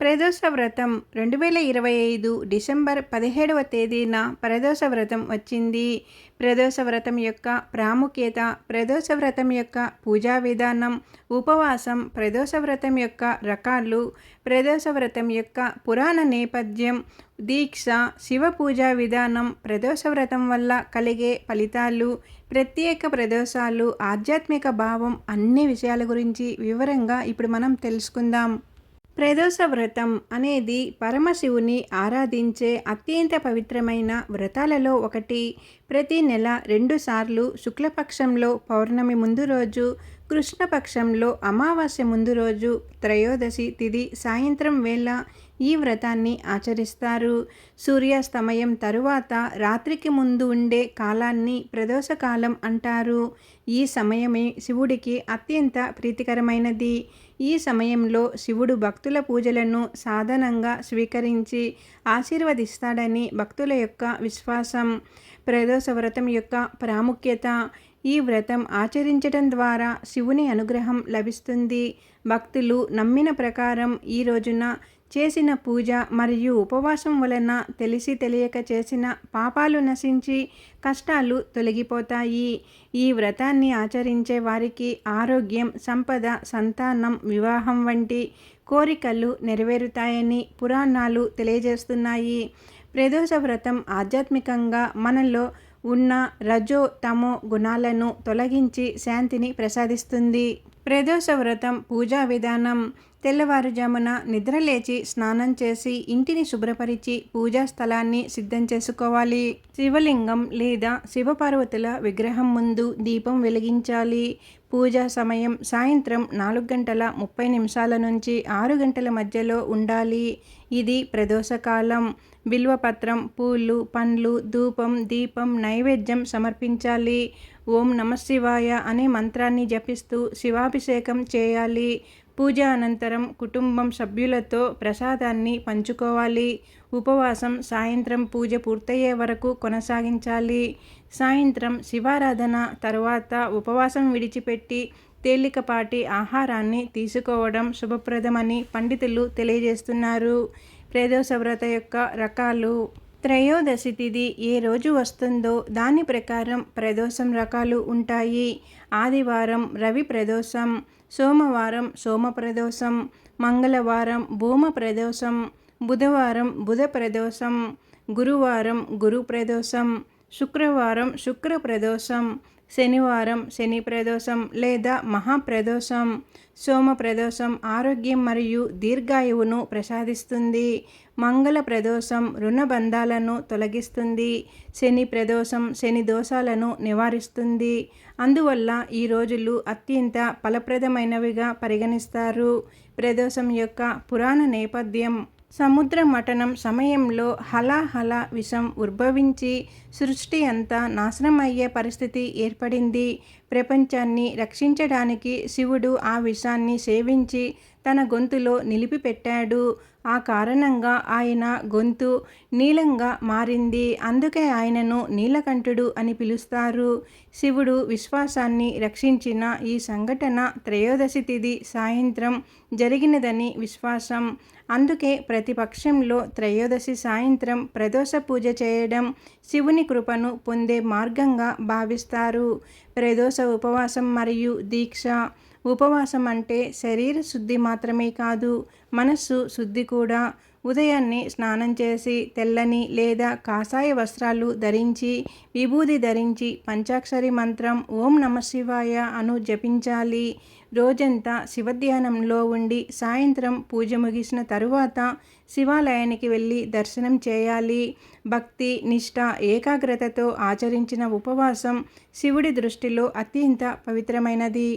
ప్రదోష వ్రతం రెండు వేల ఇరవై ఐదు డిసెంబర్ పదిహేడవ తేదీన ప్రదోష వ్రతం వచ్చింది. ప్రదోష వ్రతం యొక్క ప్రాముఖ్యత ప్రదోష వ్రతం యొక్క పూజా విధానం ఉపవాసం ప్రదోష వ్రతం యొక్క రకాలు ప్రదోష వ్రతం యొక్క పురాణ నేపథ్యం దీక్ష శివ పూజా విధానం ప్రదోష వ్రతం వల్ల కలిగే ఫలితాలు ప్రత్యేక ప్రదోషాలు ఆధ్యాత్మిక భావం అన్ని విషయాల గురించి వివరంగా ఇప్పుడు మనం తెలుసుకుందాం. ప్రదోష వ్రతం అనేది పరమశివుని ఆరాధించే అత్యంత పవిత్రమైన వ్రతాలలో ఒకటి. ప్రతి నెల రెండుసార్లు శుక్లపక్షంలో పౌర్ణమి ముందు రోజు కృష్ణపక్షంలో అమావాస్య ముందు రోజు త్రయోదశి తిథి సాయంత్రం వేళ ఈ వ్రతాన్ని ఆచరిస్తారు. సూర్యాస్తమయం తరువాత రాత్రికి ముందు ఉండే కాలాన్ని ప్రదోషకాలం అంటారు. ఈ సమయమే శివుడికి అత్యంత ప్రీతికరమైనది. ఈ సమయంలో శివుడు భక్తుల పూజలను సాధనంగా స్వీకరించి ఆశీర్వదిస్తాడని భక్తుల యొక్క విశ్వాసం ప్రదోష వ్రతం యొక్క ప్రాముఖ్యత ఈ వ్రతం ఆచరించడం ద్వారా శివుని అనుగ్రహం లభిస్తుంది. భక్తులు నమ్మిన ప్రకారం ఈ రోజున చేసిన పూజ మరియు ఉపవాసం వలన తెలిసి తెలియక చేసిన పాపాలు నశించి కష్టాలు తొలగిపోతాయి. ఈ వ్రతాన్ని ఆచరించే వారికి ఆరోగ్యం సంపద సంతానం వివాహం వంటి కోరికలు నెరవేరుతాయని పురాణాలు తెలియజేస్తున్నాయి. ప్రదోష వ్రతం ఆధ్యాత్మికంగా మనలో ఉన్న రజో తమో గుణాలను తొలగించి శాంతిని ప్రసాదిస్తుంది. ప్రదోష వ్రతం పూజా విధానం. తెల్లవారుజామున నిద్రలేచి స్నానం చేసి ఇంటిని శుభ్రపరిచి పూజా స్థలాన్ని సిద్ధం చేసుకోవాలి. శివలింగం లేదా శివపార్వతుల విగ్రహం ముందు దీపం వెలిగించాలి. పూజా సమయం సాయంత్రం నాలుగు గంటల ముప్పై నిమిషాల నుంచి ఆరు గంటల మధ్యలో ఉండాలి. ఇది ప్రదోషకాలం బిల్వపత్రం పూలు పండ్లు ధూపం దీపం నైవేద్యం సమర్పించాలి. ఓం నమశివాయ అనే మంత్రాన్ని జపిస్తూ శివాభిషేకం చేయాలి. పూజ అనంతరం కుటుంబం సభ్యులతో ప్రసాదాన్ని పంచుకోవాలి. ఉపవాసం సాయంత్రం పూజ పూర్తయ్యే వరకు కొనసాగించాలి. సాయంత్రం శివారాధన తర్వాత ఉపవాసం విడిచిపెట్టి తేలికపాటి ఆహారాన్ని తీసుకోవడం శుభప్రదమని పండితులు తెలియజేస్తున్నారు. ప్రదోష వ్రత యొక్క రకాలు త్రయోదశి తిథి ఏ రోజు వస్తుందో దాని ప్రకారం ప్రదోషం రకాలు ఉంటాయి. ఆదివారం రవి ప్రదోషం సోమవారం సోమ ప్రదోషం మంగళవారం భూమ ప్రదోషం బుధవారం బుధ ప్రదోషం గురువారం గురు ప్రదోషం శుక్రవారం శుక్ర ప్రదోషం శనివారం శని ప్రదోషం లేదా మహాప్రదోషం సోమ ప్రదోషం ఆరోగ్యం మరియు దీర్ఘాయువును ప్రసాదిస్తుంది. మంగళ ప్రదోషం రుణబంధాలను తొలగిస్తుంది. శని ప్రదోషం శని దోషాలను నివారిస్తుంది. అందువల్ల ఈ రోజులు అత్యంత ఫలప్రదమైనవిగా పరిగణిస్తారు. ప్రదోషం యొక్క పురాణ నేపథ్యం సముద్ర మటనం సమయంలో హలాహల విషం ఉద్భవించి సృష్టి అంతా నాశనమయ్యే పరిస్థితి ఏర్పడింది. ప్రపంచాన్ని రక్షించడానికి శివుడు ఆ విషాన్ని సేవించి తన గొంతులో నిలిపిపెట్టాడు. ఆ కారణంగా ఆయన గొంతు నీలంగా మారింది. అందుకే ఆయనను నీలకంఠుడు అని పిలుస్తారు. శివుడు విశ్వాసాన్ని రక్షించిన ఈ సంఘటన త్రయోదశి తిథి సాయంత్రం జరిగినదని విశ్వాసం. అందుకే ప్రతిపక్షంలో త్రయోదశి సాయంత్రం ప్రదోష పూజ చేయడం శివుని కృపను పొందే మార్గంగా భావిస్తారు. ప్రదోష ఉపవాసం మరియు దీక్ష. ఉపవాసం అంటే శరీర శుద్ధి మాత్రమే కాదు మనస్సు శుద్ధి కూడా. ఉదయాన్నే స్నానం చేసి తెల్లని లేదా కాషాయ వస్త్రాలు ధరించి విభూది ధరించి పంచాక్షరి మంత్రం ఓం నమ శివాయ అను జపించాలి. రోజంతా శివధ్యానంలో ఉండి సాయంత్రం పూజ ముగిసిన తరువాత శివాలయానికి వెళ్ళి దర్శనం చేయాలి. భక్తి నిష్ఠ ఏకాగ్రతతో ఆచరించిన ఉపవాసం శివుడి దృష్టిలో అత్యంత పవిత్రమైనది.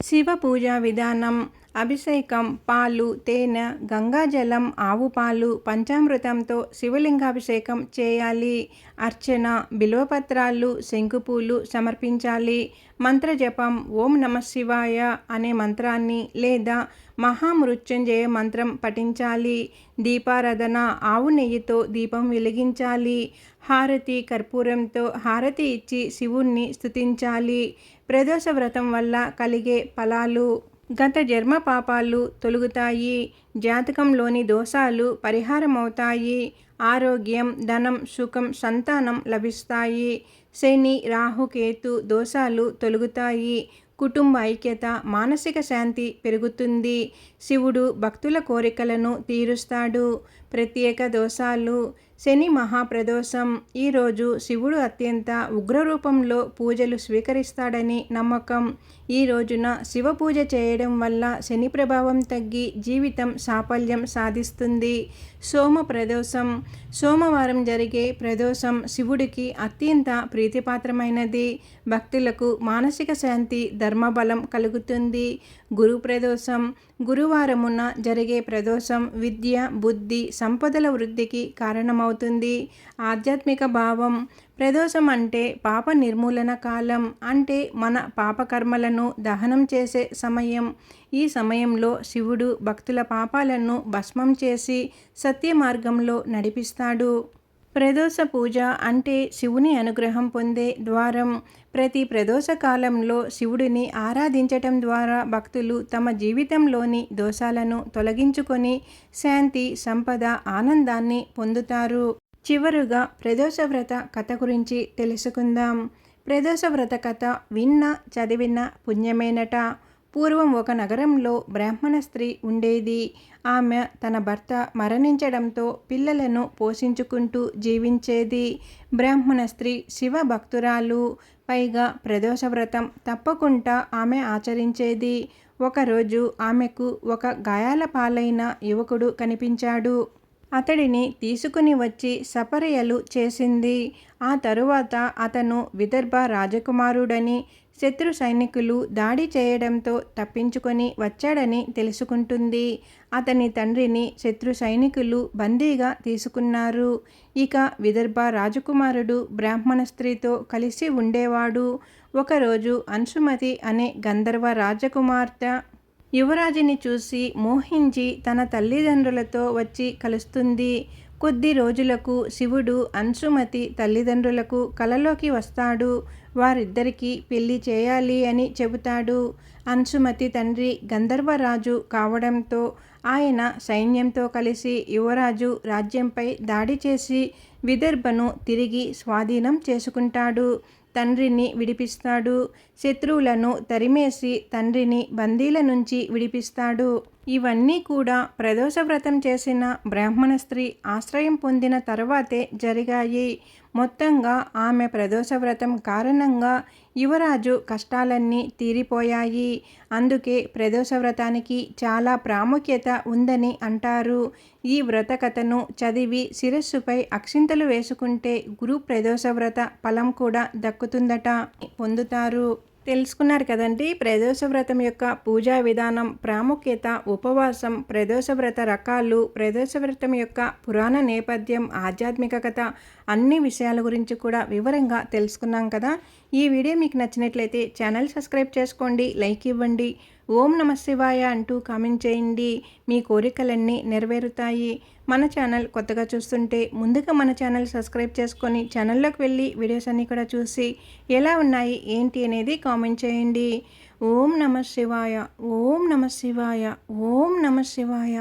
శివ పూజా విధానం. అభిషేకం పాలు తేనె గంగాజలం ఆవు పాలు పంచామృతంతో శివలింగాభిషేకం చేయాలి. అర్చన బిల్వపత్రాలు శంకుపూలు సమర్పించాలి. మంత్రజపం ఓం నమ శివాయ అనే మంత్రాన్ని లేదా మహామృత్యుంజయ మంత్రం పఠించాలి. దీపారాధన ఆవు నెయ్యితో దీపం వెలిగించాలి. హారతి కర్పూరంతో హారతి ఇచ్చి శివుణ్ణి స్థుతించాలి ప్రదోష వ్రతం వల్ల కలిగే ఫలాలు గత జన్మ పాపాలు తొలుగుతాయి. జాతకంలోని దోషాలు పరిహారమవుతాయి. ఆరోగ్యం ధనం సుఖం సంతానం లభిస్తాయి. శని రాహుకేతు దోషాలు తొలుగుతాయి. కుటుంబ ఐక్యత మానసిక శాంతి పెరుగుతుంది. శివుడు భక్తుల కోరికలను తీరుస్తాడు. ప్రత్యేక దోషాలు శని మహాప్రదోషం. ఈరోజు శివుడు అత్యంత ఉగ్రరూపంలో పూజలు స్వీకరిస్తాడని నమ్మకం. ఈ రోజున శివ పూజ చేయడం వల్ల శని ప్రభావం తగ్గి జీవితం సాఫల్యం సాధిస్తుంది. సోమ ప్రదోషం. సోమవారం జరిగే ప్రదోషం శివుడికి అత్యంత ప్రీతిపాత్రమైనది. భక్తులకు మానసిక శాంతి ధర్మబలం కలుగుతుంది. గురు ప్రదోషం. గురువారమున జరిగే ప్రదోషం విద్య బుద్ధి సంపదల వృద్ధికి అవుతుంది ఆధ్యాత్మిక భావం ప్రదోషం అంటే పాప నిర్మూలన కాలం అంటే మన పాపకర్మలను దహనం చేసే సమయం. ఈ సమయంలో శివుడు భక్తుల పాపాలను భస్మం చేసి సత్య మార్గంలో నడిపిస్తాడు. ప్రదోష పూజ అంటే శివుని అనుగ్రహం పొందే ద్వారం. ప్రతి ప్రదోష కాలంలో శివుడిని ఆరాధించటం ద్వారా భక్తులు తమ జీవితంలోని దోషాలను తొలగించుకొని శాంతి సంపద ఆనందాన్ని పొందుతారు. చివరుగా ప్రదోష వ్రత కథ గురించి తెలుసుకుందాం. ప్రదోష వ్రత కథ విన్న చదివిన పుణ్యమేనట. పూర్వం ఒక నగరంలో బ్రాహ్మణ స్త్రీ ఉండేది. ఆమె తన భర్త మరణించడంతో పిల్లలను పోషించుకుంటూ జీవించేది. బ్రాహ్మణ స్త్రీ శివ భక్తురాలు. పైగా ప్రదోష వ్రతం తప్పకుండా ఆమె ఆచరించేది. ఒకరోజు ఆమెకు ఒక గాయాల పాలైన యువకుడు కనిపించాడు. అతడిని తీసుకుని వచ్చి సపర్యలు చేసింది. ఆ తరువాత అతను విదర్భ రాజకుమారుడని శత్రు సైనికులు దాడి చేయడంతో తప్పించుకొని వచ్చాడని తెలుసుకుంటుంది. అతని తండ్రిని శత్రు సైనికులు బందీగా తీసుకున్నారు. ఇక విదర్భ రాజకుమారుడు బ్రాహ్మణ స్త్రీతో కలిసి ఉండేవాడు. ఒకరోజు అంశుమతి అనే గంధర్వ రాజకుమార్తె యువరాజుని చూసి మోహించి తన తల్లిదండ్రులతో వచ్చి కలుస్తుంది. కొద్ది రోజులకు శివుడు అంశుమతి తల్లిదండ్రులకు కలలోకి వస్తాడు. వారిద్దరికీ పెళ్ళి చేయాలి అని చెబుతాడు. అంశుమతి తండ్రి గంధర్వరాజు కావడంతో ఆయన సైన్యంతో కలిసి యువరాజు రాజ్యంపై దాడి చేసి విదర్భను తిరిగి స్వాధీనం చేసుకుంటాడు. తండ్రిని విడిపిస్తాడు. శత్రువులను తరిమేసి తండ్రిని బందీల నుంచి విడిపిస్తాడు. ఇవన్నీ కూడా ప్రదోష వ్రతం చేసిన బ్రాహ్మణ స్త్రీ ఆశ్రయం పొందిన తర్వాతే జరిగాయి. మొత్తంగా ఆమె ప్రదోష వ్రతం కారణంగా యువరాజు కష్టాలన్నీ తీరిపోయాయి. అందుకే ప్రదోష వ్రతానికి చాలా ప్రాముఖ్యత ఉందని అంటారు. ఈ వ్రత కథను చదివి శిరస్సుపై అక్షింతలు వేసుకుంటే గురు ప్రదోష వ్రత ఫలం కూడా దక్కుతుందట పొందుతారు. తెలుసుకున్నారు కదండి. ప్రదోష వ్రతం యొక్క పూజా విధానం ప్రాముఖ్యత ఉపవాసం ప్రదోష వ్రత రకాలు ప్రదోష వ్రతం యొక్క పురాణ నేపథ్యం ఆధ్యాత్మిక కథ అన్ని విషయాల గురించి కూడా వివరంగా తెలుసుకున్నాం కదా. ఈ వీడియో మీకు నచ్చినట్లయితే ఛానల్ సబ్స్క్రైబ్ చేసుకోండి లైక్ ఇవ్వండి. ఓం నమ శివాయ అంటూ కామెంట్ చేయండి. మీ కోరికలన్నీ నెరవేరుతాయి. మన ఛానల్ కొత్తగా చూస్తుంటే ముందుగా మన ఛానల్ సబ్స్క్రైబ్ చేసుకొని ఛానల్లోకి వెళ్ళి వీడియోస్ అన్నీ కూడా చూసి ఎలా ఉన్నాయి ఏంటి అనేది కామెంట్ చేయండి. ఓం నమ శివాయ ఓం నమ శివాయ ఓం నమ శివాయ.